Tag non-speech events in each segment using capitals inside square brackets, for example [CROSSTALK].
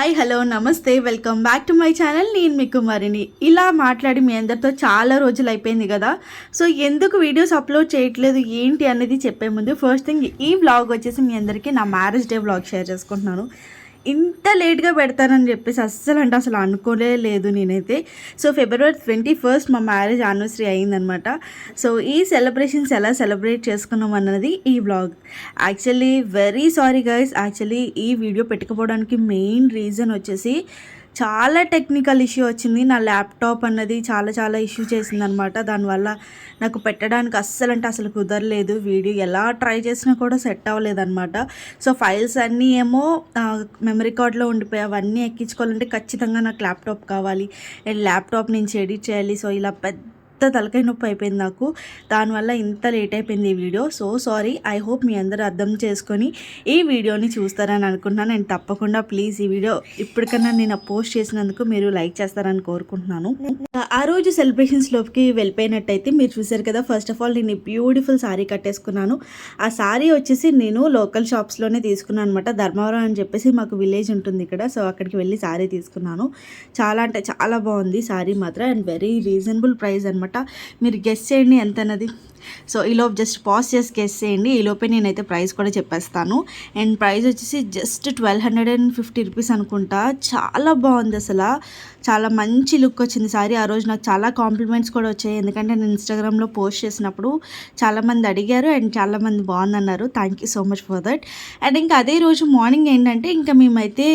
Hi hello నమస్తే welcome back to my channel. నేను మీ కుమారిని. ఇలా మాట్లాడి మీ అందరితో చాలా రోజులు అయిపోయింది కదా. సో ఎందుకు వీడియోస్ అప్లోడ్ చేయట్లేదు ఏంటి అనేది చెప్పే ముందు ఫస్ట్ థింగ్ ఈ వ్లాగ్ వచ్చేసి మీ అందరికీ నా మ్యారేజ్ డే వ్లాగ్ షేర్ చేసుకుంటున్నాను. ఇంత లేట్గా పెడతానని చెప్పేసి అస్సలు అంటే అసలు అనుకోలే లేదు నేనైతే. సో ఫిబ్రవరి ట్వంటీ ఫస్ట్ మా మ్యారేజ్ యానివర్సరీ అయిందనమాట. సో ఈ సెలబ్రేషన్స్ ఎలా సెలబ్రేట్ చేసుకున్నాం అన్నది ఈ vlog. Actually very sorry guys. Actually ఈ వీడియో పెట్టుకోవడానికి మెయిన్ రీజన్ వచ్చేసి చాలా టెక్నికల్ ఇష్యూ వచ్చింది. నా ల్యాప్టాప్ అన్నది చాలా చాలా ఇష్యూ చేసింది అనమాట దానివల్ల నాకు పెట్టడానికి అస్సలు అంటే అసలు కుదరలేదు. వీడియో ఎలా ట్రై చేసినా కూడా సెట్ అవ్వలేదన్నమాట. సో ఫైల్స్ అన్నీ ఏమో మెమరీ కార్డ్లో ఉండిపోయి అవన్నీ ఎక్కించుకోవాలంటే ఖచ్చితంగా నాకు ల్యాప్టాప్ కావాలి. అండ్ ల్యాప్టాప్ నుంచి ఎడిట్ చేయాలి. సో ఇలా పెద్ద పెద్ద తలకాయ నొప్పి అయిపోయింది నాకు. దానివల్ల ఇంత లేట్ అయిపోయింది ఈ video so sorry I hope మీ అందరూ అర్థం చేసుకొని ఈ వీడియోని చూస్తారని అనుకుంటున్నాను. నేను తప్పకుండా ప్లీజ్ ఈ వీడియో ఇప్పటికన్నా నేను పోస్ట్ చేసినందుకు మీరు లైక్ చేస్తారని కోరుకుంటున్నాను. ఆ రోజు సెలబ్రేషన్స్లోకి వెళ్ళిపోయినట్టయితే మీరు చూసారు కదా ఫస్ట్ ఆఫ్ ఆల్ నేను బ్యూటిఫుల్ శారీ కట్టేసుకున్నాను. ఆ శారీ వచ్చేసి నేను లోకల్ షాప్స్లోనే తీసుకున్నాను అనమాట ధర్మవరం అని చెప్పేసి మాకు విలేజ్ ఉంటుంది ఇక్కడ. సో అక్కడికి వెళ్ళి శారీ తీసుకున్నాను. చాలా అంటే చాలా బాగుంది. శారీ మాత్రం అండ్ వెరీ రీజనబుల్ ప్రైస్ అనమాట మీరు గెస్ చేయండి ఎంత అన్నది సో ఈలోపు జస్ట్ పాస్ చేసి గెస్ట్ చేయండి. ఈలోపే నేనైతే ప్రైస్ కూడా చెప్పేస్తాను. అండ్ ప్రైస్ వచ్చేసి just twelve hundred and fifty rupees అనుకుంటా. చాలా బాగుంది అసలు. చాలా మంచి లుక్ వచ్చింది సారీ ఆ రోజు నాకు చాలా కాంప్లిమెంట్స్ కూడా వచ్చాయి. ఎందుకంటే నేను ఇన్స్టాగ్రామ్లో పోస్ట్ చేసినప్పుడు చాలామంది అడిగారు అండ్ చాలామంది బాగుందన్నారు. Thank you so much for that and ఇంకా అదే రోజు మార్నింగ్ ఏంటంటే ఇంకా మేమైతే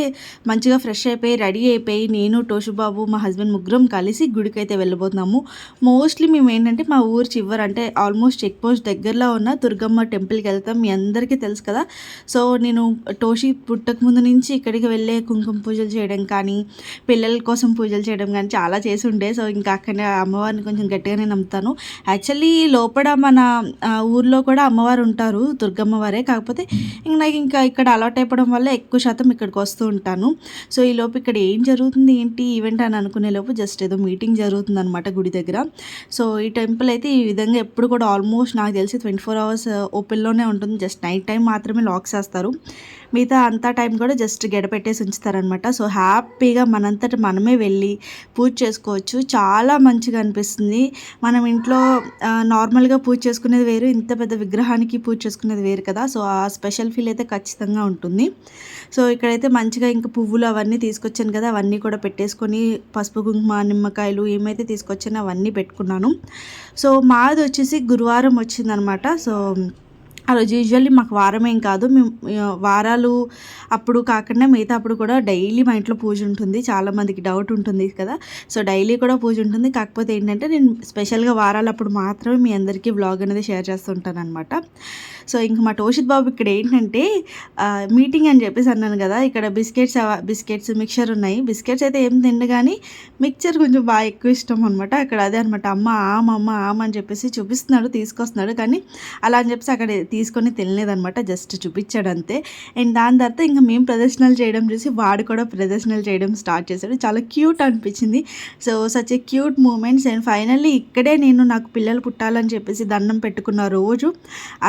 మంచిగా ఫ్రెష్ అయిపోయి రెడీ అయిపోయి నేను టోషుబాబు మా హస్బెండ్ ముగ్గురం కలిసి గుడికి అయితే వెళ్ళబోతున్నాము. మోస్ట్లీ మేము ఏంటంటే మా ఊరు చివరి అంటే ఆల్మోస్ట్ ఆల్మోస్ట్ చెక్ పోస్ట్ దగ్గరలో ఉన్న దుర్గమ్మ టెంపుల్కి వెళ్తాం. మీ అందరికీ తెలుసు కదా. సో నేను టోషి పుట్టక ముందు నుంచి ఇక్కడికి వెళ్ళే కుంకుమ పూజలు చేయడం కానీ పిల్లల కోసం పూజలు చేయడం కానీ చాలా చేసి ఉండే సో ఇంకా అక్కడ అమ్మవారిని కొంచెం గట్టిగానే నమ్ముతాను. యాక్చువల్లీ లోపల మన ఊర్లో కూడా అమ్మవారు ఉంటారు దుర్గమ్మ వారే. కాకపోతే ఇంక నాకు ఇంకా ఇక్కడ అలవాట్ అయిపోవడం వల్ల ఎక్కువ శాతం ఇక్కడికి వస్తూ ఉంటాను. సో ఈ లోపు ఇక్కడ ఏం జరుగుతుంది ఏంటి ఈవెంట్ అని అనుకునే లోపు జస్ట్ ఏదో మీటింగ్ జరుగుతుంది అనమాట గుడి దగ్గర. సో ఈ టెంపుల్ అయితే ఈ విధంగా ఎప్పుడు కూడా ఆల్మోస్ట్ నాకు తెలిసి ట్వంటీ ఫోర్ అవర్స్ ఓపెన్లోనే ఉంటుంది. జస్ట్ నైట్ టైం మాత్రమే లాక్ చేస్తారు. మిగతా అంతా టైం కూడా జస్ట్ గడపెట్టేసి ఉంచుతారనమాట సో హ్యాపీగా మనంతట మనమే వెళ్ళి పూజ చేసుకోవచ్చు. చాలా మంచిగా అనిపిస్తుంది. మనం ఇంట్లో నార్మల్గా పూజ చేసుకునేది వేరు ఇంత పెద్ద విగ్రహానికి పూజ చేసుకునేది వేరు కదా. సో ఆ స్పెషల్ ఫీల్ అయితే ఖచ్చితంగా ఉంటుంది. సో ఇక్కడైతే మంచిగా ఇంకా పువ్వులు అవన్నీ తీసుకొచ్చాను కదా. అవన్నీ కూడా పెట్టేసుకొని పసుపు కుంకుమ నిమ్మకాయలు ఏమైతే తీసుకొచ్చానో అవన్నీ పెట్టుకున్నాను. సో మాది వచ్చేసి గురువారం వచ్చిందనమాట సో ఆ రోజు యూజువల్లీ మాకు వారం ఏం కాదు. మేము వారాలు అప్పుడు కాకుండా మిగతా అప్పుడు కూడా డైలీ మా ఇంట్లో పూజ ఉంటుంది. చాలామందికి డౌట్ ఉంటుంది కదా. సో డైలీ కూడా పూజ ఉంటుంది. కాకపోతే ఏంటంటే నేను స్పెషల్గా వారాలు అప్పుడు మాత్రమే మీ అందరికీ వ్లాగ్ అనేది షేర్ చేస్తుంటాను అనమాట సో ఇంక మా టోషిత్ బాబు ఇక్కడ ఏంటంటే మీటింగ్ అని చెప్పేసి అన్నాను కదా. ఇక్కడ బిస్కెట్స్ అవ- బిస్కెట్స్ మిక్చర్ ఉన్నాయి. బిస్కెట్స్ అయితే ఏం తిండు కానీ మిక్చర్ కొంచెం బాగా ఎక్కువ ఇష్టం అనమాట అక్కడ అదే అనమాట అమ్మ ఆమ్ అమ్మ ఆమ్ అని చెప్పేసి చూపిస్తున్నాడు తీసుకొస్తున్నాడు. కానీ అలా అని చెప్పేసి అక్కడ తీసుకొని తినలేదనమాట జస్ట్ చూపించాడు అంతే అండ్ దాని తర్వాత ఇంకా మేము ప్రదర్శనలు చేయడం చూసి వాడు కూడా ప్రదర్శనలు చేయడం స్టార్ట్ చేశాడు. చాలా క్యూట్ అనిపించింది. So such a cute moments and finally ఇక్కడే నేను నాకు పిల్లలు పుట్టాలని చెప్పేసి దండం పెట్టుకున్న రోజు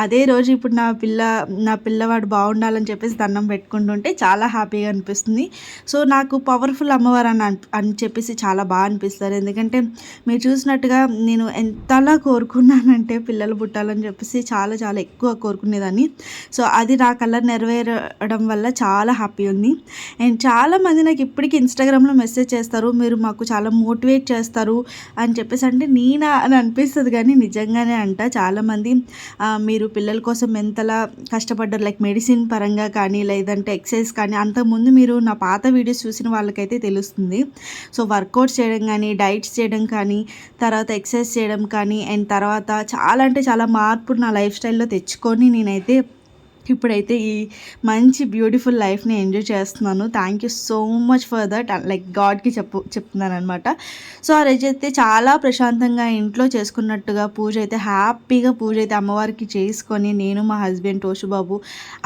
అదే రోజు ఇప్పుడు నా పిల్ల నా పిల్లవాడు బాగుండాలని చెప్పేసి దండం పెట్టుకుంటుంటే చాలా హ్యాపీగా అనిపిస్తుంది. సో నాకు పవర్ఫుల్ అమ్మవారు అని అని చెప్పేసి చాలా బాగా అనిపిస్తారు. ఎందుకంటే మీరు చూసినట్టుగా నేను ఎంతలా కోరుకున్నానంటే పిల్లలు పుట్టాలని చెప్పేసి చాలా చాలా ఎక్కువ కోరుకునేదాన్ని. సో అది నా కలర్ నెరవేరడం వల్ల చాలా హ్యాపీ ఉంది. అండ్ చాలామంది నాకు ఇప్పటికీ ఇన్స్టాగ్రామ్లో మెసేజ్ చేస్తారు మీరు మాకు చాలా మోటివేట్ చేస్తారు అని చెప్పేసి. అంటే నేనా అని అనిపిస్తుంది కానీ నిజంగానే అంట. చాలామంది మీరు పిల్లల కోసం ఎంతలా కష్టపడ్డారు లైక్ మెడిసిన్ పరంగా కానీ లేదంటే ఎక్సర్సైజ్ కానీ అంతకుముందు మీరు నా పాత వీడియోస్ చూసిన వాళ్ళకైతే తెలుస్తుంది. సో వర్కౌట్స్ చేయడం కానీ డైట్స్ చేయడం కానీ తర్వాత ఎక్సర్సైజ్ చేయడం కానీ అండ్ తర్వాత చాలా అంటే చాలా మార్పు నా లైఫ్ స్టైల్లో తెచ్చుకో తీసుకొని నేనైతే ఇప్పుడైతే ఈ మంచి బ్యూటిఫుల్ లైఫ్ని ఎంజాయ్ చేస్తున్నాను. Thank you so much for that. Like గాడ్కి చెప్పు చెప్తున్నాను అనమాట సో ఆ రోజు అయితే చాలా ప్రశాంతంగా ఇంట్లో చేసుకున్నట్టుగా పూజ అయితే హ్యాపీగా పూజ అయితే అమ్మవారికి చేసుకొని నేను మా హస్బెండ్ టోషుబాబు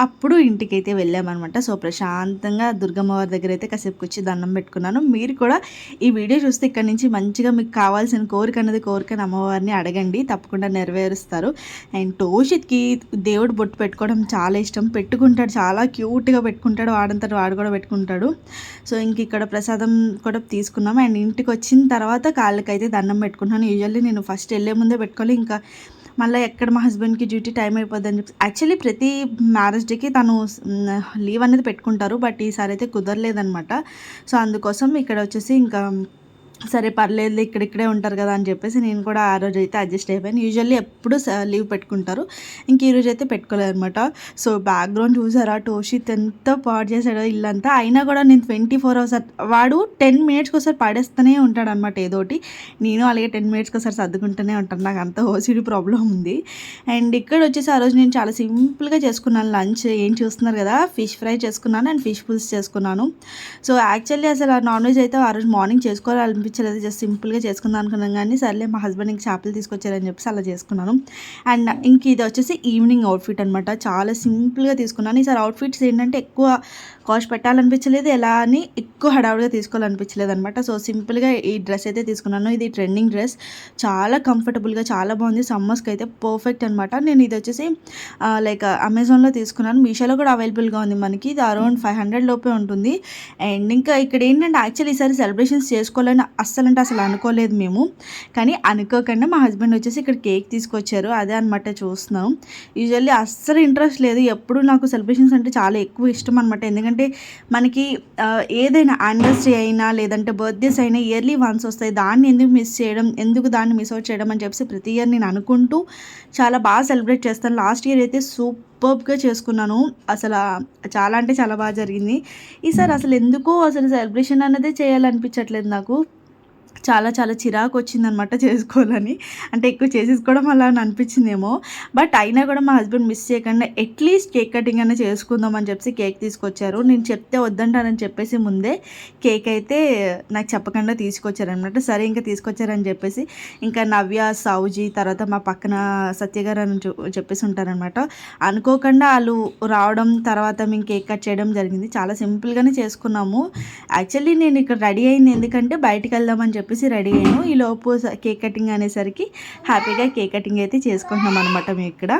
అప్పుడు ఇంటికి అయితే వెళ్ళామన్నమాట. సో ప్రశాంతంగా దుర్గమ్మవారి దగ్గర అయితే కాసేపు వచ్చి దండం పెట్టుకున్నాను. మీరు కూడా ఈ వీడియో చూస్తే ఇక్కడ నుంచి మంచిగా మీకు కావాల్సిన కోరిక అన్నది కోరికని అమ్మవారిని అడగండి. తప్పకుండా నెరవేరుస్తారు. అండ్ టోషిత్కి దేవుడు బొట్టు పెట్టుకోవడం చాలా చాలా ఇష్టం. పెట్టుకుంటాడు చాలా క్యూట్గా పెట్టుకుంటాడు. వాడంతట వాడు కూడా పెట్టుకుంటాడు. సో ఇంక ఇక్కడ ప్రసాదం కూడా తీసుకున్నాం. అండ్ ఇంటికి వచ్చిన తర్వాత కాళ్ళకైతే దండం పెట్టుకున్నాను యూజువల్లీ నేను ఫస్ట్ వెళ్ళే ముందే పెట్టుకోవాలి. ఇంకా మళ్ళీ ఎక్కడ మా హస్బెండ్కి డ్యూటీ టైం అయిపోద్దని అని చెప్పి యాక్చువల్లీ ప్రతి మ్యారేజ్ డేకి తను లీవ్ అనేది పెట్టుకుంటారు. బట్ ఈసారి అయితే కుదరలేదనమాట సో అందుకోసం ఇక్కడ వచ్చేసి ఇంకా సరే పర్లేదు ఇక్కడిక్కడే ఉంటారు కదా అని చెప్పేసి నేను కూడా ఆ రోజు అయితే అడ్జస్ట్ అయిపోయాను. యూజువల్లీ ఎప్పుడు లీవ్ పెట్టుకుంటారు. ఇంక ఈ రోజు అయితే పెట్టుకోలేదు అనమాట సో బ్యాక్గ్రౌండ్ చూసారా? టోషిత్ ఎంత పాడు చేశాడో ఇల్లంతా. అయినా కూడా నేను ట్వంటీ ఫోర్ అవర్స్ వాడు టెన్ మినిట్స్కి ఒకసారి పడేస్తూనే ఉంటాడు అనమాట ఏదోటి నేను అలాగే టెన్ మినిట్స్కి ఒకసారి సర్దుకుంటూనే ఉంటాను. నాకు అంత ఓసిడి ప్రాబ్లం ఉంది. అండ్ ఇక్కడ వచ్చేసి ఆ రోజు నేను చాలా సింపుల్గా చేసుకున్నాను. లంచ్ ఏం చూస్తున్నారు కదా? ఫిష్ ఫ్రై చేసుకున్నాను అండ్ ఫిష్ పుల్స్ చేసుకున్నాను. సో యాక్చువల్లీ అసలు నాన్ వెజ్ అయితే ఆ రోజు మార్నింగ్ చేసుకోవాలనిపించింది అనిపించలేదు. జస్ట్ సింపుల్గా చేసుకుందాం అనుకున్నాం కానీ సర్లే మా హస్బెండ్ ఇంక చేపలు తీసుకొచ్చారని చెప్పేసి అలా చేసుకున్నాను. అండ్ ఇంక ఇది వచ్చేసి ఈవినింగ్ అవుట్ఫిట్ అనమాట చాలా సింపుల్గా తీసుకున్నాను. ఈసారి అవుట్ఫిట్స్ ఏంటంటే ఎక్కువ కాస్ట్ పెట్టాలనిపించలేదు. ఎలా అని ఎక్కువ హడావుడిగా తీసుకోవాలనిపించలేదు అనమాట సో సింపుల్గా ఈ డ్రెస్ అయితే తీసుకున్నాను. ఇది ట్రెండింగ్ డ్రెస్. చాలా కంఫర్టబుల్గా చాలా బాగుంది. సమ్మర్స్కి అయితే పర్ఫెక్ట్ అనమాట నేను ఇది వచ్చేసి లైక్ అమెజాన్లో తీసుకున్నాను. మీషోలో కూడా అవైలబుల్గా ఉంది మనకి. ఇది అరౌండ్ ఫైవ్ హండ్రెడ్ లోపే ఉంటుంది. అండ్ ఇంకా ఇక్కడ ఏంటంటే యాక్చువల్లీ ఈసారి సెలబ్రేషన్స్ చేసుకోవాలని అస్సలు అంటే అసలు అనుకోలేదు మేము. కానీ అనుకోకుండా మా హస్బెండ్ వచ్చేసి ఇక్కడ కేక్ తీసుకొచ్చారు. అదే అనమాట చూస్తున్నాం. యూజువల్లీ అస్సలు ఇంట్రెస్ట్ లేదు. ఎప్పుడు నాకు సెలబ్రేషన్స్ అంటే చాలా ఎక్కువ ఇష్టం అనమాట ఎందుకంటే మనకి ఏదైనా యానివర్సరీ అయినా లేదంటే బర్త్డేస్ అయినా ఇయర్లీ వన్స్ వస్తాయి. దాన్ని ఎందుకు మిస్ చేయడం ఎందుకు దాన్ని మిస్ అవుట్ చేయడం అని చెప్పి ప్రతి ఇయర్ నేను అనుకుంటూ చాలా బాగా సెలబ్రేట్ చేస్తాను. లాస్ట్ ఇయర్ అయితే సూపర్గా చేసుకున్నాను. అసలు చాలా అంటే చాలా బాగా జరిగింది. ఈసారి అసలు ఎందుకో అసలు సెలబ్రేషన్ అన్నదే చేయాలనిపించట్లేదు నాకు. చాలా చాలా చిరాకు వచ్చిందనమాట చేసుకోవాలని. అంటే ఎక్కువ చేసేసుకోవడం అలా అని అనిపించిందేమో. బట్ అయినా కూడా మా హస్బెండ్ మిస్ చేయకుండా అట్లీస్ట్ కేక్ కటింగ్ అయినా చేసుకుందాం అని చెప్పి కేక్ తీసుకొచ్చారు. నేను చెప్తే వద్దంటానని చెప్పేసి ముందే కేక్ అయితే నాకు చెప్పకుండా తీసుకొచ్చారనమాట సరే ఇంకా తీసుకొచ్చారని చెప్పేసి ఇంకా నవ్య సౌజీ తర్వాత మా పక్కన సత్యగారు అని చెప్పేసి ఉంటారనమాట అనుకోకుండా వాళ్ళు రావడం తర్వాత మేము కేక్ కట్ చేయడం జరిగింది. చాలా సింపుల్గానే చేసుకున్నాము. యాక్చువల్లీ నేను ఇక్కడ రెడీ అయింది ఎందుకంటే బయటికి వెళ్దామని చెప్పి చెప్పేసి రెడీ అయ్యాను. ఈ లోపు కేక్ కటింగ్ అనేసరికి హ్యాపీగా కేక్ కటింగ్ అయితే చేసుకుంటున్నాం అనమాట మేము ఇక్కడ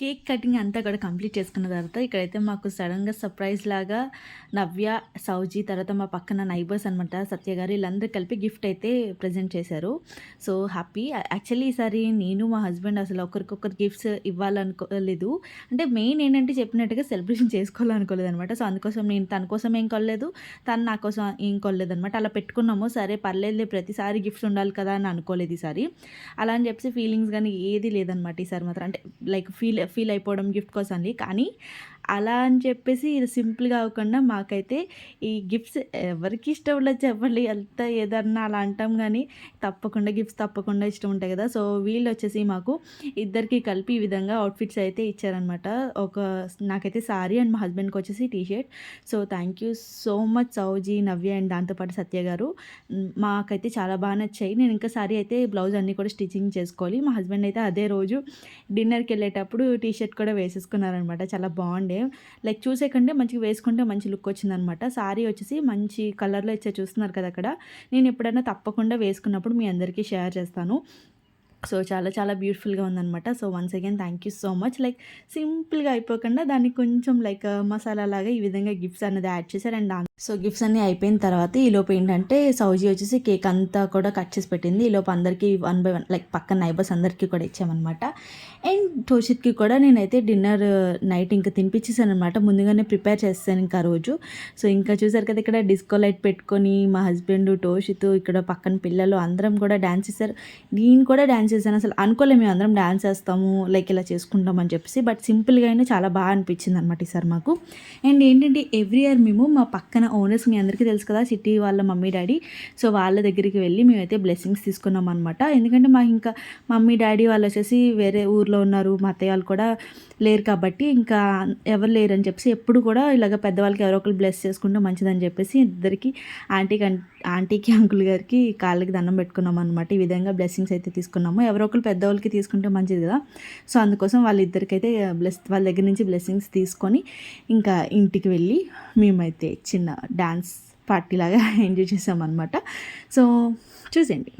కేక్ కటింగ్ అంతా కూడా కంప్లీట్ చేసుకున్న తర్వాత ఇక్కడైతే మాకు సడన్గా సర్ప్రైజ్ లాగా నవ్య సౌజీ తర్వాత మా పక్కన నైబర్స్ అనమాట సత్య గారు వీళ్ళందరూ కలిపి గిఫ్ట్ అయితే ప్రజెంట్ చేశారు. So happy. యాక్చువల్లీ ఈసారి నేను మా హస్బెండ్ అసలు ఒకరికొకరు గిఫ్ట్స్ ఇవ్వాలనుకోలేదు. అంటే మెయిన్ ఏంటంటే చెప్పినట్టుగా సెలబ్రేషన్ చేసుకోవాలనుకోలేదు అనమాట సో అందుకోసం నేను తన కోసం ఏం కొనలేదు తను నా కోసం ఏం కొనలేదు అనమాట అలా పెట్టుకున్నాము. సరే పర్లేదు ప్రతిసారి గిఫ్ట్స్ ఉండాలి కదా అని అనుకోలేదు ఈసారి అలా అని చెప్పి ఫీలింగ్స్ కానీ ఏది లేదనమాట ఈసారి మాత్రం. అంటే లైక్ ఫీల్ ఫీల్ అయిపోవడం గిఫ్ట్ కోసం కానీ అలా అని చెప్పేసి ఇది సింపుల్గా అవ్వకుండా మాకైతే ఈ గిఫ్ట్స్ ఎవరికి ఇష్టం ఉండదు చెప్పండి. ఎంత ఏదన్నా అలా అంటాం కానీ తప్పకుండా గిఫ్ట్స్ తప్పకుండా ఇష్టం ఉంటాయి కదా. సో వీళ్ళు వచ్చేసి మాకు ఇద్దరికి కలిపి ఈ విధంగా అవుట్ఫిట్స్ అయితే ఇచ్చారనమాట ఒక నాకైతే సారీ అండ్ మా హస్బెండ్కి వచ్చేసి T shirt so thank you so much Souji Navya and దాంతోపాటు సత్య గారు. మాకైతే చాలా బాగా నచ్చాయి. నేను ఇంకా సారీ అయితే బ్లౌజ్ అన్నీ కూడా స్టిచ్చింగ్ చేసుకోవాలి. మా హస్బెండ్ అయితే అదే రోజు డిన్నర్కి వెళ్ళేటప్పుడు టీ షర్ట్ కూడా వేసేసుకున్నారనమాట చాలా బాగుండే ఉండే లైక్ చూసే కంటే మంచిగా వేసుకుంటే మంచి లుక్ వచ్చిందనమాట. సారీ వచ్చేసి మంచి కలర్లో ఇచ్చే చూస్తున్నారు కదా అక్కడ. నేను ఎప్పుడైనా తప్పకుండా వేసుకున్నప్పుడు మీ అందరికీ షేర్ చేస్తాను. సో చాలా చాలా బ్యూటిఫుల్గా ఉందనమాట so once again thank you so much like సింపుల్గా అయిపోకుండా దాన్ని కొంచెం లైక్ మసాలా uh, లాగా ఈ విధంగా గిఫ్ట్స్ అనేది యాడ్ చేశారు. అండ్ సో గిఫ్ట్స్ అన్నీ అయిపోయిన తర్వాత ఈ లోపు ఏంటంటే సౌజీ వచ్చేసి కేక్ అంతా కూడా కట్ చేసి పెట్టింది. ఈ లోపు అందరికీ వన్ బై వన్ లైక్ పక్కన నైబర్స్ అందరికీ కూడా ఇచ్చామన్నమాట. అండ్ టోషిత్కి కూడా నేనైతే డిన్నర్ నైట్ uh, ఇంకా తినిపించేసాను అనమాట ముందుగానే ప్రిపేర్ చేస్తాను ఇంకా రోజు. సో ఇంకా చూసారు కదా ఇక్కడ డిస్కో లైట్ పెట్టుకొని మా హస్బెండ్ టోషిత్ ఇక్కడ పక్కన పిల్లలు అందరం కూడా డ్యాన్స్ చేశారు. నేను కూడా డ్యాన్స్ చేశాను. అసలు అనుకోలే మేము అందరం డ్యాన్స్ చేస్తాము లైక్ ఇలా చేసుకుంటాం అని చెప్పేసి. బట్ సింపుల్గా అయినా చాలా బాగా అనిపించింది అనమాట ఈసారి మాకు. అండ్ ఏంటంటే ఎవ్రీ ఇయర్ మేము మా పక్కన ఓనర్స్ మీ అందరికీ తెలుసు కదా సిటీ వాళ్ళ మమ్మీ డాడీ. సో వాళ్ళ దగ్గరికి వెళ్ళి మేమైతే బ్లెస్సింగ్స్ తీసుకున్నాం అనమాట ఎందుకంటే మాకు ఇంకా మమ్మీ డాడీ వాళ్ళు వచ్చేసి వేరే ఊర్లో ఉన్నారు మా అత్తయ్య వాళ్ళు కూడా లేరు కాబట్టి ఇంకా ఎవరు లేరు అని చెప్పేసి ఎప్పుడు కూడా ఇలాగ పెద్దవాళ్ళకి ఎవరో ఒకరు బ్లెస్ చేసుకుంటే మంచిదని చెప్పేసి ఇద్దరికి ఆంటీకి ఆంటీకి అంకుల్ గారికి కాళ్ళకి దండం పెట్టుకున్నాం అనమాట ఈ విధంగా బ్లెస్సింగ్స్ అయితే తీసుకున్నాము. ఎవరో ఒకరు పెద్దవాళ్ళకి తీసుకుంటే మంచిది కదా. సో అందుకోసం వాళ్ళిద్దరికైతే బ్లెస్ వాళ్ళ దగ్గర నుంచి బ్లెస్సింగ్స్ తీసుకొని ఇంకా ఇంటికి వెళ్ళి మేమైతే చిన్న డ్యాన్స్ పార్టీ లాగా [LAUGHS] ఎంజాయ్ చేసామన్నమాట. సో చూసేయండి.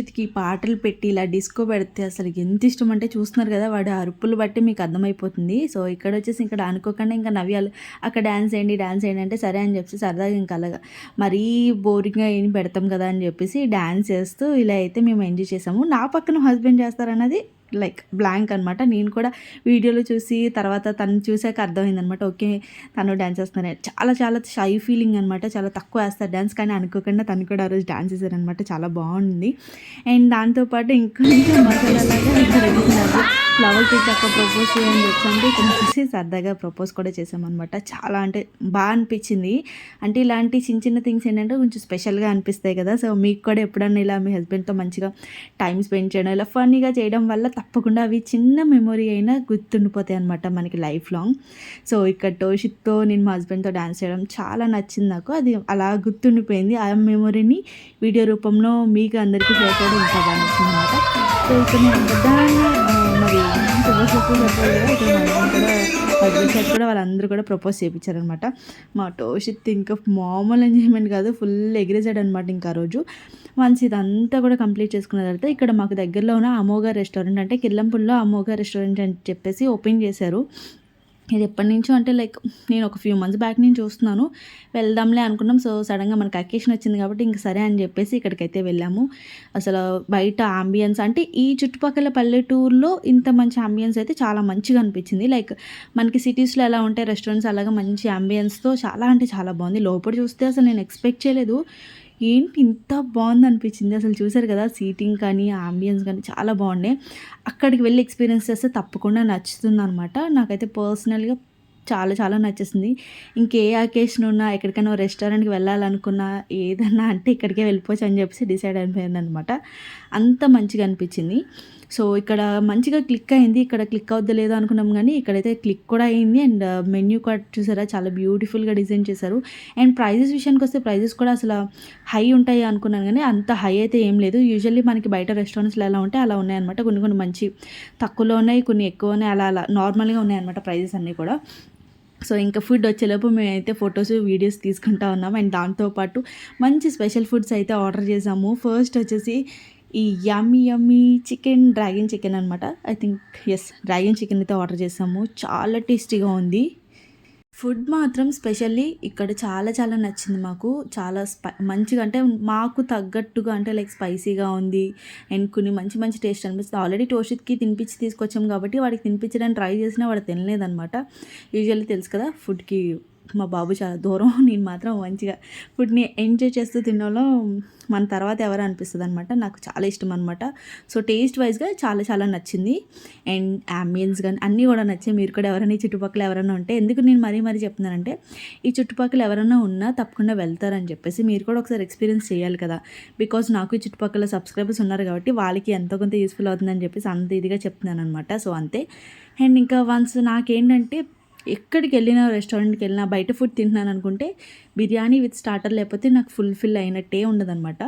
రోషిత్కి పాటలు పెట్టి ఇలా డిస్కో పెడితే అసలు ఎంత ఇష్టం అంటే చూస్తున్నారు కదా వాడు అరుపులు బట్టి మీకు అర్థమైపోతుంది. సో ఇక్కడ వచ్చేసి ఇక్కడ అనుకోకుండా ఇంకా నవ్యాలు. అక్కడ డ్యాన్స్ వేయండి డ్యాన్స్ వేయండి అంటే సరే అని చెప్పి సరదాగా ఇంకా అలాగా మరీ బోరింగ్గా ఏం పెడతాం కదా అని చెప్పేసి డ్యాన్స్ చేస్తూ ఇలా అయితే మేము ఎంజాయ్ చేసాము. నా పక్కన హస్బెండ్ చేస్తారన్నది? లైక్ బ్లాంక్ అనమాట నేను కూడా వీడియోలో చూసి తర్వాత తను చూసాక అర్థమైందనమాట ఓకే తను డ్యాన్స్ చేస్తున్నాను. చాలా చాలా షై ఫీలింగ్ అనమాట చాలా తక్కువ వేస్తారు డ్యాన్స్ కానీ అనుకోకుండా తను కూడా ఆ రోజు డ్యాన్స్ చేశారనమాట చాలా బాగుంది. అండ్ దాంతోపాటు ఇంకొంచెం మసాలాగా ఫ్లవర్ కేక్ అక్క ప్రపోజ్ చేయని [LAUGHS] చెప్పండి చూసి సరదాగా ప్రపోజ్ కూడా చేసామన్నమాట. చాలా అంటే బాగా అనిపించింది. అంటే ఇలాంటి చిన్న చిన్న థింగ్స్ ఏంటంటే కొంచెం స్పెషల్గా అనిపిస్తాయి కదా. సో మీకు కూడా ఎప్పుడన్నా ఇలా మీ హస్బెండ్తో మంచిగా టైం స్పెండ్ చేయడం ఇలా ఫన్నీగా చేయడం వల్ల తప్పకుండా అవి చిన్న మెమొరీ అయినా గుర్తుండిపోతాయి అనమాట మనకి లైఫ్ లాంగ్. సో ఇక్కడ టోషిత్తో నేను మా హస్బెండ్తో డ్యాన్స్ చేయడం చాలా నచ్చింది నాకు. అది అలా గుర్తుండిపోయింది. ఆ మెమొరీని వీడియో రూపంలో మీకు అందరికీ షేర్ చేయడం ఇంకా అనమాట సో ఇక్కడ నేను మరి శుభశక్తులు కూడా కూడా వాళ్ళందరూ కూడా ప్రపోజ్ చేయించారనమాట మా టోషిత్ ఇంకా మామూలు ఎంజాయ్మెంట్ కాదు ఫుల్ ఎగిరేసాడు అనమాట ఇంకా రోజు. వన్స్ ఇదంతా కూడా కంప్లీట్ చేసుకున్న తర్వాత ఇక్కడ మాకు దగ్గరలో ఉన్న అమోఘ రెస్టారెంట్ అంటే కిల్లంపుల్లో అమోఘ రెస్టారెంట్ అని చెప్పేసి ఓపెన్ చేశారు. ఇది ఎప్పటి నుంచో అంటే లైక్ నేను ఒక ఫ్యూ మంత్స్ బ్యాక్ నుంచి చూస్తున్నాను. వెళ్దాంలే అనుకున్నాం. సో సడన్గా మనకి అకేషన్ వచ్చింది కాబట్టి ఇంక సరే అని చెప్పేసి ఇక్కడికైతే వెళ్ళాము. అసలు బయట ఆంబియన్స్ అంటే ఈ చుట్టుపక్కల పల్లెటూరులో ఇంత మంచి ఆంబియన్స్ అయితే చాలా మంచిగా అనిపించింది. లైక్ మనకి సిటీస్లో ఎలా ఉంటాయి రెస్టారెంట్స్ అలాగా మంచి ఆంబియన్స్తో చాలా అంటే చాలా బాగుంది. లోపల చూస్తే అసలు నేను ఎక్స్పెక్ట్ చేయలేదు. ఏంటి ఇంత బాగుంది అనిపించింది అసలు చూసారు కదా సీటింగ్ కానీ ఆంబియన్స్ కానీ చాలా బాగున్నాయి. అక్కడికి వెళ్ళి ఎక్స్పీరియన్స్ చేస్తే తప్పకుండా నచ్చుతుంది అనమాట నాకైతే పర్సనల్గా చాలా చాలా నచ్చేసింది. ఇంకే అకేషన్ ఉన్నా ఎక్కడికైనా రెస్టారెంట్కి వెళ్ళాలనుకున్నా ఏదన్నా అంటే ఇక్కడికే వెళ్ళిపోవచ్చు అని చెప్పేసి డిసైడ్ అయిపోయింది అనమాట అంత మంచిగా అనిపించింది. సో ఇక్కడ మంచిగా క్లిక్ అయింది. ఇక్కడ క్లిక్ అవుద్దా లేదో అనుకున్నాం కానీ ఇక్కడైతే క్లిక్ కూడా అయింది. అండ్ మెన్యూ కార్డ్ చూసారా? చాలా బ్యూటిఫుల్గా డిజైన్ చేశారు. అండ్ ప్రైజెస్ విషయానికి వస్తే ప్రైజెస్ కూడా అసలు హై ఉంటాయి అనుకున్నాను కానీ అంత హై అయితే ఏం లేదు. యూజువల్లీ మనకి బయట రెస్టారెంట్స్లో ఎలా ఉంటే అలా ఉన్నాయన్నమాట కొన్ని కొన్ని మంచి తక్కువలో ఉన్నాయి కొన్ని ఎక్కువ ఉన్నాయి. అలా అలా నార్మల్గా ఉన్నాయన్నమాట ప్రైజెస్ అన్నీ కూడా. సో ఇంకా ఫుడ్ వచ్చేలోపు మేమైతే ఫొటోస్ వీడియోస్ తీసుకుంటా ఉన్నాం. అండ్ దాంతోపాటు మంచి స్పెషల్ ఫుడ్స్ అయితే ఆర్డర్ చేసాము. ఫస్ట్ వచ్చేసి ఈ yummy yummy chicken dragon chicken అనమాట I think yes dragon chicken అయితే ఆర్డర్ చేసాము. చాలా టేస్టీగా ఉంది. ఫుడ్ మాత్రం స్పెషల్లీ ఇక్కడ చాలా చాలా నచ్చింది మాకు. చాలా స్పై మంచిగా అంటే మాకు తగ్గట్టుగా అంటే లైక్ స్పైసీగా ఉంది. అండ్ కొన్ని మంచి మంచి టేస్ట్ అనిపిస్తుంది. ఆల్రెడీ టోషిత్కి తినిపించి తీసుకొచ్చాం కాబట్టి వాడికి తినిపించడానికి ట్రై చేసినా వాడు తినలేదనమాట యూజువల్లీ తెలుసు కదా ఫుడ్కి మా బాబు చాలా దూరం నేను మాత్రం మంచిగా ఫుడ్ని ఎంజాయ్ చేస్తూ తినడంలో మన తర్వాత ఎవరు అనిపిస్తుంది అనమాట నాకు చాలా ఇష్టం అనమాట సో టేస్ట్ వైజ్గా చాలా చాలా నచ్చింది. అండ్ అంబియన్స్ కానీ అన్నీ కూడా నచ్చాయి. మీరు కూడా ఎవరైనా ఈ చుట్టుపక్కల ఎవరైనా ఉంటే ఎందుకు నేను మరీ మరీ చెప్తున్నానంటే ఈ చుట్టుపక్కల ఎవరైనా ఉన్నా తప్పకుండా వెళ్తారని చెప్పేసి మీరు కూడా ఒకసారి ఎక్స్పీరియన్స్ చేయాలి కదా. బికాజ్ నాకు ఈ చుట్టుపక్కల సబ్స్క్రైబర్స్ ఉన్నారు కాబట్టి వాళ్ళకి ఎంతో కొంత యూస్ఫుల్ అవుతుందని చెప్పేసి అంత ఇదిగా చెప్తున్నాను అనమాట సో అంతే. అండ్ ఇంకా వన్స్ నాకేంటంటే ఎక్కడికి వెళ్ళినా రెస్టారెంట్కి వెళ్ళినా బయట ఫుడ్ తింటున్నాను అనుకుంటే బిర్యానీ విత్ స్టార్టర్ లేకపోతే నాకు ఫుల్ఫిల్ అయినట్టే ఉండదన్నమాట.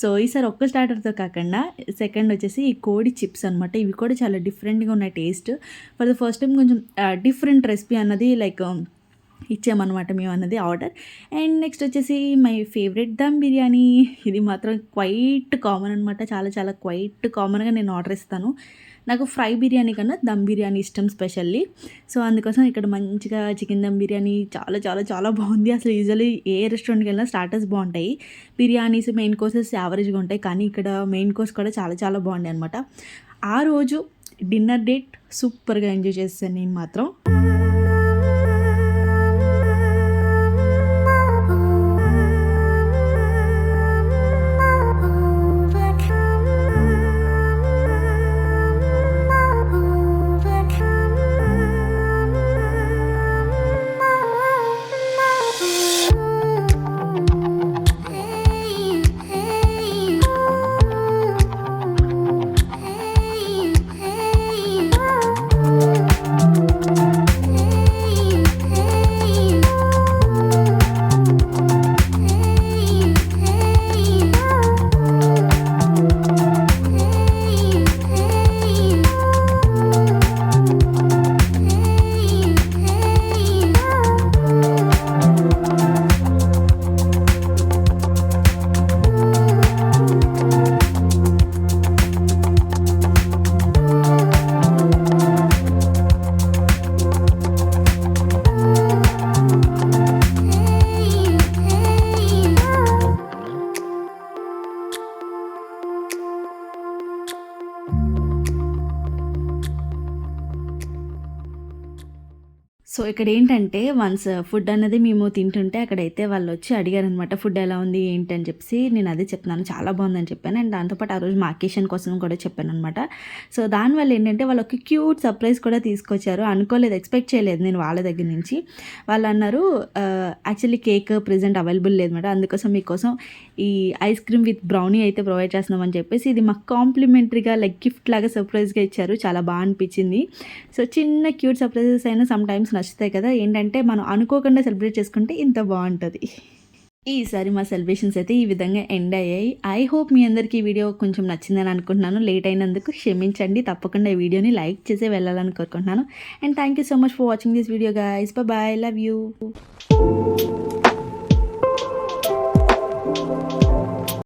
సో ఈసారి ఒక్క స్టార్టర్తో కాకుండా సెకండ్ వచ్చేసి ఈ కోడి చిప్స్ అనమాట ఇవి కూడా చాలా డిఫరెంట్గా ఉన్నాయి taste for the first time కొంచెం డిఫరెంట్ రెసిపీ అన్నది లైక్ um, ఇచ్చామన్నమాట మేము అన్నది ఆర్డర్ అండ్ నెక్స్ట్ వచ్చేసి మై ఫేవరెట్ దమ్ బిర్యానీ. ఇది మాత్రం క్వైట్ కామన్ అనమాట చాలా చాలా క్వైట్ కామన్గా నేను ఆర్డర్ ఇస్తాను. నాకు ఫ్రై బిర్యానీ కన్నా దమ్ బిర్యానీ ఇష్టం స్పెషల్లీ. సో అందుకోసం ఇక్కడ మంచిగా చికెన్ దమ్ బిర్యానీ చాలా చాలా చాలా బాగుంది. అసలు యూజువల్లీ ఏ రెస్టారెంట్కి వెళ్ళినా స్టార్టర్స్ బాగుంటాయి. బిర్యానీస్ మెయిన్ కోర్సెస్ యావరేజ్గా ఉంటాయి. కానీ ఇక్కడ మెయిన్ కోర్స్ కూడా చాలా చాలా బాగుండే అనమాట ఆ రోజు డిన్నర్ డేట్ సూపర్గా ఎంజాయ్ చేస్తాను నేను మాత్రం. సో ఇక్కడ ఏంటంటే వన్స్ ఫుడ్ uh, అన్నది మేము తింటుంటే అక్కడైతే వాళ్ళు వచ్చి అడిగారనమాట ఫుడ్ ఎలా ఉంది? ఏంటి అని చెప్పేసి నేను అదే చెప్తున్నాను చాలా బాగుందని చెప్పాను. అండ్ దాంతోపాటు ఆ రోజు మా అకేషన్ కోసం కూడా చెప్పాను అనమాట సో దానివల్ల ఏంటంటే వాళ్ళు ఒక క్యూట్ సర్ప్రైజ్ కూడా తీసుకొచ్చారు. అనుకోలేదు ఎక్స్పెక్ట్ చేయలేదు నేను వాళ్ళ దగ్గర నుంచి. వాళ్ళు అన్నారు యాక్చువల్లీ కేక్ ప్రజెంట్ అవైలబుల్ లేదన్నమాట అందుకోసం మీకోసం ఈ ఐస్ క్రీమ్ విత్ బ్రౌనీ అయితే ప్రొవైడ్ చేస్తున్నామని చెప్పేసి ఇది మాకు కాంప్లిమెంటరీగా లైక్ గిఫ్ట్ లాగా సర్ప్రైజ్గా ఇచ్చారు. చాలా బాగా అనిపించింది. సో చిన్న క్యూట్ సర్ప్రైజెస్ అయినా సమ్ టైమ్స్ నచ్చుతాయి కదా ఏంటంటే మనం అనుకోకుండా సెలబ్రేట్ చేసుకుంటే ఇంత బాగుంటుంది. ఈసారి మా సెలబ్రేషన్స్ అయితే ఈ విధంగా ఎండ్ అయ్యాయి. ఐ హోప్ మీ అందరికీ ఈ వీడియో కొంచెం నచ్చిందని అనుకుంటున్నాను. లేట్ అయినందుకు క్షమించండి. తప్పకుండా ఈ వీడియోని లైక్ చేసి వెళ్ళాలని కోరుకుంటున్నాను. And thank you so much for watching this video guys bye love you